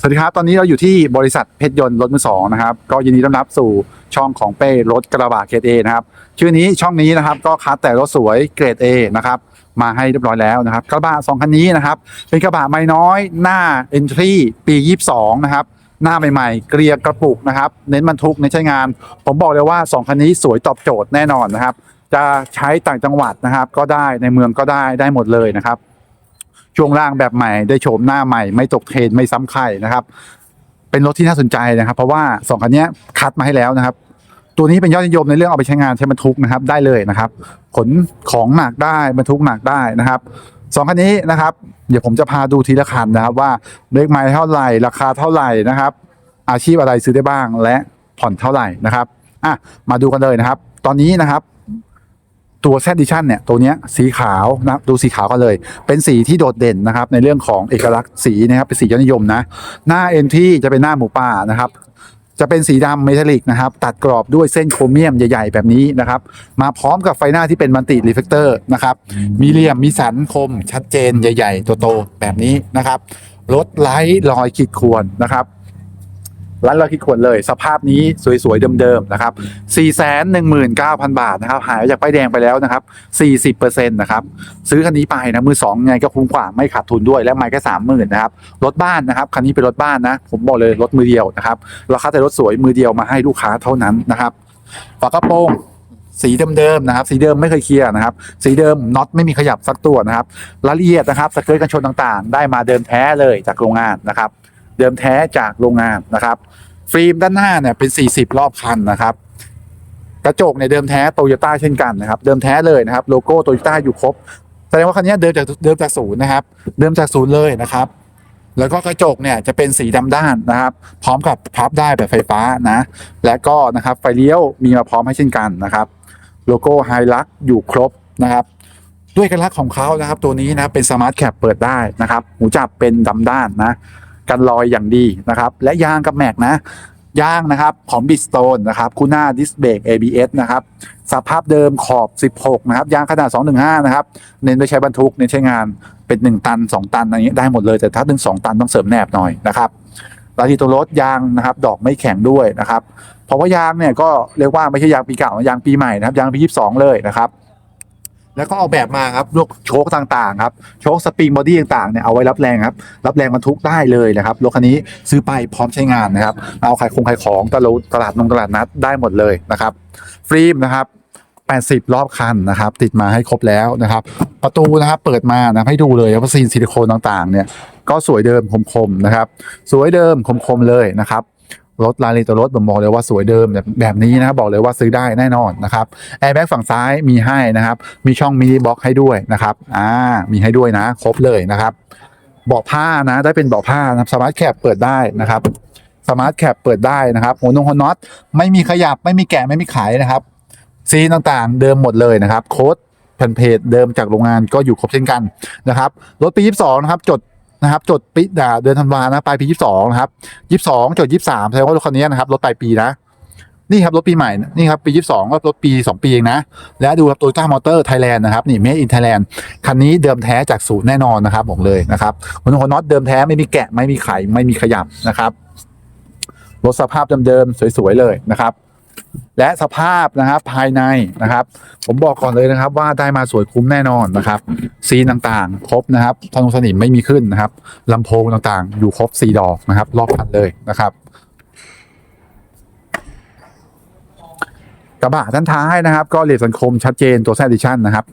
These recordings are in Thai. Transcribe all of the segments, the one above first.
สวัสดีครับ ตอนนี้เราอยู่ที่บริษัทเพชรยนต์รถมือสองนะครับ ก็ยินดีต้อนรับสู่ช่องของเป้รถกระบะเกรดเอนะครับ ชื่อนี้ช่องนี้นะครับ ก็คัดแต่รถสวยเกรด A นะครับ มาให้เรียบร้อยแล้วนะครับ กระบะสองคันนี้นะครับ เป็นกระบะไม่น้อยหน้า Entry ปี 22 นะครับ หน้าใหม่ๆ เกลียกระปุกนะครับ เน้นบรรทุกในนใช้งาน ผมบอกเลยว่า 2 คันนี้สวยตอบโจทย์แน่นอนนะครับ จะใช้ต่างจังหวัดนะครับ ก็ได้ในเมืองก็ได้ได้หมดเลยนะครับ ช่วงล่างแบบใหม่ได้โฉมหน้าใหม่ ไม่ตกเทรนไม่ซ้ำใครนะครับ เป็นรถที่น่าสนใจนะครับ เพราะว่าสองคันนี้คัดมาให้แล้วนะครับ ตัวนี้เป็นยอดนิยมในเรื่องเอาไปใช้งานใช้บรรทุกนะครับ ได้เลยนะครับ ขนของหนักได้บรรทุกหนักได้นะครับสองคันนี้นะครับ เดี๋ยวผมจะพาดูทีละคันนะครับ ว่าเลขไม้เท่าไหร่ ราคาเท่าไหร่นะครับ อาชีพอะไรซื้อได้บ้างและผ่อนเท่าไหร่นะครับอะมาดูกันเลยนะครับ ตอนนี้นะครับ ตัวแซดดิชันเนี่ยตัวเนี้ยสีขาวนะดูสีขาวกันเลย เป็นสีที่โดดเด่นนะครับ ในเรื่องของเอกลักษณ์สีนะครับเป็นสียอดนิยมนะ หน้าเอ็นที่จะเป็นหน้าหมูป่านะครับจะเป็นสีดำเมทัลลิกนะครับ ตัดกรอบด้วยเส้นโครเมียมใหญ่ ๆ แบบนี้นะครับ มาพร้อมกับไฟหน้าที่เป็นมัลติรีเฟกเตอร์นะครับ มีเหลี่ยมมีสันคมชัดเจนใหญ่ ๆ โตๆแบบนี้นะครับรถไร้รอยขีดข่วนนะครับ ร้านเราคิดควรเลยสภาพนี้สวยๆเดิมๆนะครับ 419,000 บาทนะครับ หายจากป้ายแดงไปแล้วนะครับ 40%นะครับ ซื้อคันนี้ไปนะมือสองไงก็คุ้มกว่าไม่ขาดทุนด้วยและไม่แค่สามหมื่นนะครับ รถบ้านนะครับ คันนี้เป็นรถบ้านนะ ผมบอกเลยรถมือเดียวนะครับ ราคาแต่รถสวยมือเดียวมาให้ลูกค้าเท่านั้นนะครับ ฝากระโปรงสีเดิมๆนะครับ สีเดิมไม่เคยเคลียร์นะครับ สีเดิมน็อตไม่มีขยับสักตัวนะครับรายละเอียดนะครับสเกิร์ตกันชนต่างๆ ได้มาเดิมแท้เลยจากโรงงานนะครับ เดิมแท้จากโรงงานนะครับ ฟิล์มด้านหน้าเนี่ยเป็น 40 รอบคันนะครับ กระจกเนี่ยเดิมแท้โตโยต้าเช่นกันนะครับ เดิมแท้เลยนะครับ โลโก้โตโยต้าอยู่ครบแสดงว่าคันนี้เดิมจากเดิมจากศูนย์นะครับ เดิมจากศูนย์เลยนะครับ แล้วก็กระจกเนี่ยจะเป็นสีดำด้านนะครับ พร้อมกับพับได้แบบไฟฟ้านะ และก็นะครับไฟเลี้ยวมีมาพร้อมให้เช่นกันนะครับ โลโก้ไฮลักอยู่ครบนะครับด้วยเอกลักษณ์ของเขานะครับ ตัวนี้นะเป็นสมาร์ทแคปเปิดได้นะครับ หูจับเป็นดำด้านนะ กันรอยอย่างดีนะครับ และยางกับแม็กนะยางนะครับของบิสโตนนะครับคูน่าดิสเบรก ABS นะครับสภาพเดิมขอบ 16 นะครับ ยางขนาด 215 นะครับ เน้นไปใช้บรรทุกเน้นใช้งานเป็น 1 ตัน 2 ตันอะไรเงี้ยได้หมดเลย แต่ถ้าถึง2ตันต้องเสริมแนบหน่อยนะครับราทีตัวรถยางนะครับ ดอกไม่แข็งด้วยนะครับ เพราะว่ายางเนี่ยก็เรียกว่าไม่ใช่ยางปีเก่ายางปีใหม่นะครับ ยางปี 22 เลยนะครับ แล้วก็เอาแบบมาครับพวกโชคต่างๆครับโชคสปริงบอดี้ต่างๆเนี่ยเอาไว้รับแรงครับรับแรงบรรทุกได้เลยนะครับรถคันนี้ซื้อไปพร้อมใช้งานนะครับ เอาขายคงขายของตลาดตลาดนงตลาดนัดได้หมดเลยนะครับฟิล์มนะครับ80 รอบคันนะครับ ติดมาให้ครบแล้วนะครับ ประตูนะครับเปิดมานะให้ดูเลยว่าซีนซิลิโคนต่างๆ เนี่ยก็สวยเดิมคมๆนะครับ สวยเดิมคมๆเลยนะครับ รถลาลีตัวรถผมบอกเลยว่าสวยเดิมแบบแบบนี้นะครับบอกเลยว่าซื้อได้แน่นอนนะครับแอร์แบ็กฝั่งซ้ายมีให้นะครับ มีช่องมินิบ็อกให้ด้วยนะครับอ่ามีให้ด้วยนะ ครบเลยนะครับเบาะผ้านะได้เป็นเบาะผ้านะสมาร์ทแคปเปิดได้นะครับสมาร์ทแคปเปิดได้นะครับหัวนงหัวน็อตไม่มีขยับไม่มีแกะไม่มีขายนะครับซีต่างๆ เดิมหมดเลยนะครับ โค้ดแผ่นเพจเดิมจากโรงงานก็อยู่ครบเช่นกันนะครับรถปี 22 นะครับ จด นะครับจดปีด่าเดือนธันวานะปลายปี22นะครับ22จด23แสดงว่ารถคันนี้นะครับรถปลายปีนะนี่ครับรถปีใหม่นี่ครับปี22ก็รถปี2ปีเองนะ และดูครับโตโยต้ามอเตอร์ไทยแลนด์นะครับนี่เม d อินไทยแลนด์คันนี้เดิมแท้จากศูนย์แน่นอนนะครับบอกเลยนะครับหัวน็อตเดิมแท้ไม่มีแกะไม่มีไขไม่มีขยับนะครับรถสภาพเดิมๆสวยๆเลยนะครับ และสภาพนะครับภายในนะครับ ผมบอกก่อนเลยนะครับ ว่าได้มาสวยคุ้มแน่นอนนะครับ ซีนต่างๆ ครบนะครับทนุสนิมไม่มีขึ้นนะครับลำโพงต่างๆ อยู่ครบสีดอกนะครับ รอบคันเลยนะครับ กระบะด้านท้ายนะครับ ก็เลียสังคมชัดเจนตัวแซดิชั่นนะครับ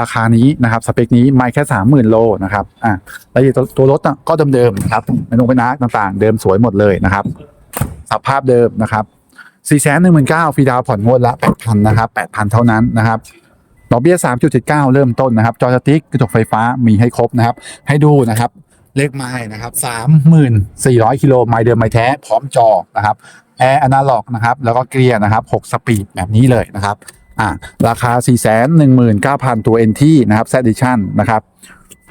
ราคานี้นะครับ สเปคนี้ไม่แค่สามหมื่นโลนะครับอะรายละตัวตัวรถก็เดิมๆนะครับไม่ต้องไปนักต่างๆ เดิมสวยหมดเลยนะครับ สภาพเดิมนะครับ สี่แสนหนึ่งหมื่นเก้าฟรีดาวผ่อนงวดละแปดพันนะครับแปดพันเท่านั้นนะครับดอกเบี้ยสามจุดเจ็ดเก้าเริ่มต้นนะครับ จอสติ๊กกระจกไฟฟ้ามีให้ครบนะครับ ให้ดูนะครับ เลขไม้นะครับสามหมื่นสี่ร้อยกิโลไมล์เดิมไมล์แท้ พร้อมจอนะครับแอร์อนาล็อกนะครับ แล้วก็เกียร์นะครับหกสปีดแบบนี้เลยนะครับอ่าราคา 4 1 9 0 0 0 ตัว NT นะครับ z Edition นะครับ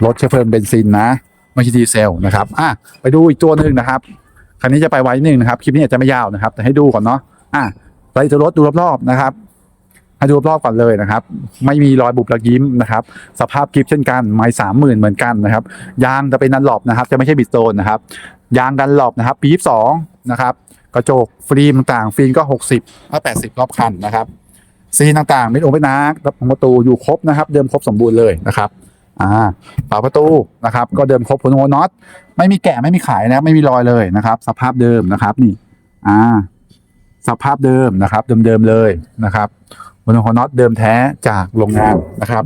รถเชื้อเพลิงเบนซินนะไม่ใช่ดีเซลนะครับอะไปดูอีกตัวหนึ่งนะครับคันนี้จะไปไว้หนึ่งนะครับ คลิปนี้อาจจะไม่ยาวนะครับ แต่ให้ดูก่อนเนาะ อะไล่ตัวรถดูรอบๆนะครับให้ดูรอบๆก่อนเลยนะครับ ไม่มีรอยบุบระยิ้มนะครับ สภาพคลิปเช่นกันไม้สามหมื่นเหมือนกันนะครับ ยางจะเป็นนันหลบนะครับ จะไม่ใช่บิดโซนนะครับ ยางดันหลบนะครับ ปี22นะครับ กระจกฟิล์มต่างๆฟิล์มก็60ถ้า80รอบคันนะครับซีต่างๆเม็ดโอเม็ดนาร์กประตูอยู่ครบนะครับ เดิมครบสมบูรณ์เลยนะครับอ่าฝาประตูนะครับ ก็เดิมครบผลโอน็อตไม่มีแกะไม่มีขายนะไม่มีรอยเลยนะครับ สภาพเดิมนะครับนี่ อ่า สภาพเดิมนะครับ เดิมๆเลยนะครับบนหัวน็อตเดิมแท้จากโรงงานนะครับ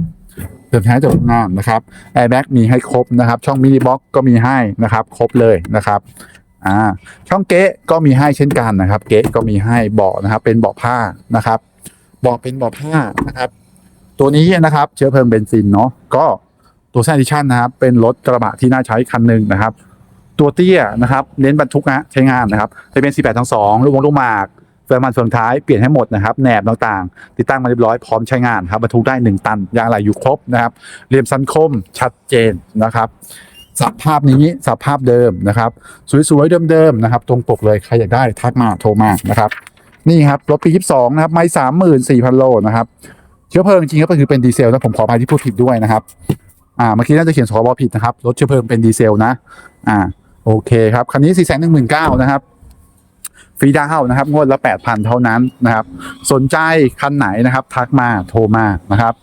เดิมแท้จากโรงงานนะครับแอร์แบ็กมีให้ครบนะครับ ช่องมินิบ็อกก็มีให้นะครับ ครบเลยนะครับอ่าช่องเก๊ก็มีให้เช่นกันนะครับ เก๊ก็มีให้เบาะนะครับ เป็นเบาะผ้านะครับเบาะเป็นเบาะผ้านะครับ ตัวนี้นะครับเชื้อเพลิงเบนซินเนาะก็ตัวแซนดิชันนะครับ เป็นรถกระบะที่น่าใช้คันหนึ่งนะครับ ตัวเตี้ยนะครับเน้นบรรทุกนะใช้งานนะครับจะเป็น 48ทั้ง2ลูกวงลูกหมาก เฟืองมันเฟืองท้ายเปลี่ยนให้หมดนะครับแหนบต่างๆ ติดตั้งมาเรียบร้อยพร้อมใช้งานครับบรรทุกได้ 1 ตันยางอะไหล่อยู่ครบนะครับเรียมสันคมชัดเจนนะครับสภาพนี้สภาพเดิมนะครับ สวยๆเดิมๆนะครับ ตรงปกเลยใครอยากได้ทักมาโทรมานะครับ นี่ครับรถปี 22 นะครับ ไม่สามหมื่นสี่พันโลนะครับเชื้อเพลิงจริงก็คือเป็นดีเซลนะผมขออภัยที่พูดผิดด้วยนะครับ อ่าเมื่อกี้น่าจะเขียนสคบผิดนะครับรถเชื้อเพลิงเป็นดีเซลนะ อ่าโอเคครับคันนี้4 1 1 9 0 0นะครับ ฟรีดาวน์นะครับ งวดละ 8,000 เท่านั้นนะครับ สนใจคันไหนนะครับ ทักมาโทรมานะครับ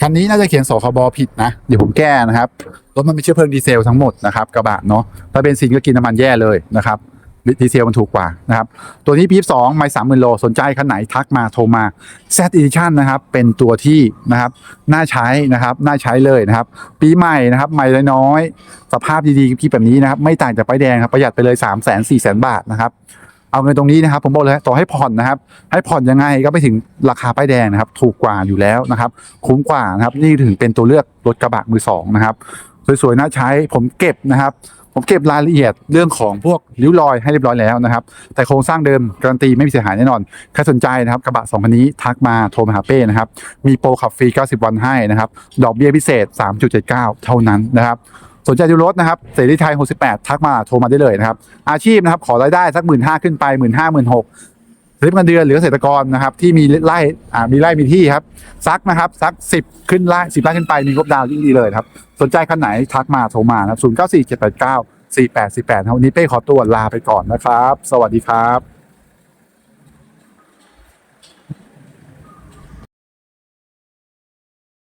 คันนี้น่าจะเขียนสคบผิดนะ เดี๋ยวผมแก้นะครับรถมันเป็นเชื้อเพลิงดีเซลทั้งหมดนะครับกระบะเนาะถ้าเป็นซินก็กินน้ำมันแย่เลยนะครับดีเซลมันถูกกว่านะครับ ตัวนี้ปี๊บสองไม่สามหมื่นโล สนใจคันไหนทักมาโทรมา Z Edition นะครับ เป็นตัวที่นะครับ น่าใช้นะครับ น่าใช้เลยนะครับ ปีใหม่นะครับใหม่น้อย สภาพดีๆที่แบบนี้นะครับ ไม่ต่างจากป้ายแดงครับ ประหยัดไปเลย 3 0 0 0 0 0 4 0 0 0 0 บาทนะครับ เอาเงินตรงนี้นะครับ ผมบอกเลยต่อให้ผ่อนนะครับ ให้ผ่อนยังไงก็ไปถึงราคาป้ายแดงนะครับ ถูกกว่าอยู่แล้วนะครับ คุ้มกว่านะครับ นี่ถึงเป็นตัวเลือกรถกระบะมือสองนะครับ สวยๆน่าใช้ผมเก็บนะครับ ผมเก็บรายละเอียดเรื่องของพวกริ้วรอยให้เรียบร้อยแล้วนะครับ แต่โครงสร้างเดิมการันตีไม่มีเสียหายแน่นอนใครสนใจนะครับกระบะสองคันนี้ทักมาโทรมาหาเป้นะครับมีโปรขับฟรี 90 วันให้นะครับ ดอกเบี้ยพิเศษ 3.79 เท่านั้นนะครับ สนใจดูรถนะครับเสรีไทย68 ทักมาโทรมาได้เลยนะครับ อาชีพนะครับ ขอรายได้สักหมื่นห้าขึ้นไปหมื่นห้าหมื่นหกสลิปเงินเดือนหรือเกษตรกรนะครับ ที่มีไร่อ่ามีไร่มีที่ครับซักนะครับซัก10ขึ้นไร่10ไร่ขึ้นไปมีงบดาวยิ่งดีเลยครับ สนใจคันไหนทักมาโทรมานะครับ0 9 4 7 8 9 4 8 4 8ครับวันนี้เป้ขอตัวลาไปก่อนนะครับ สวัสดีครับ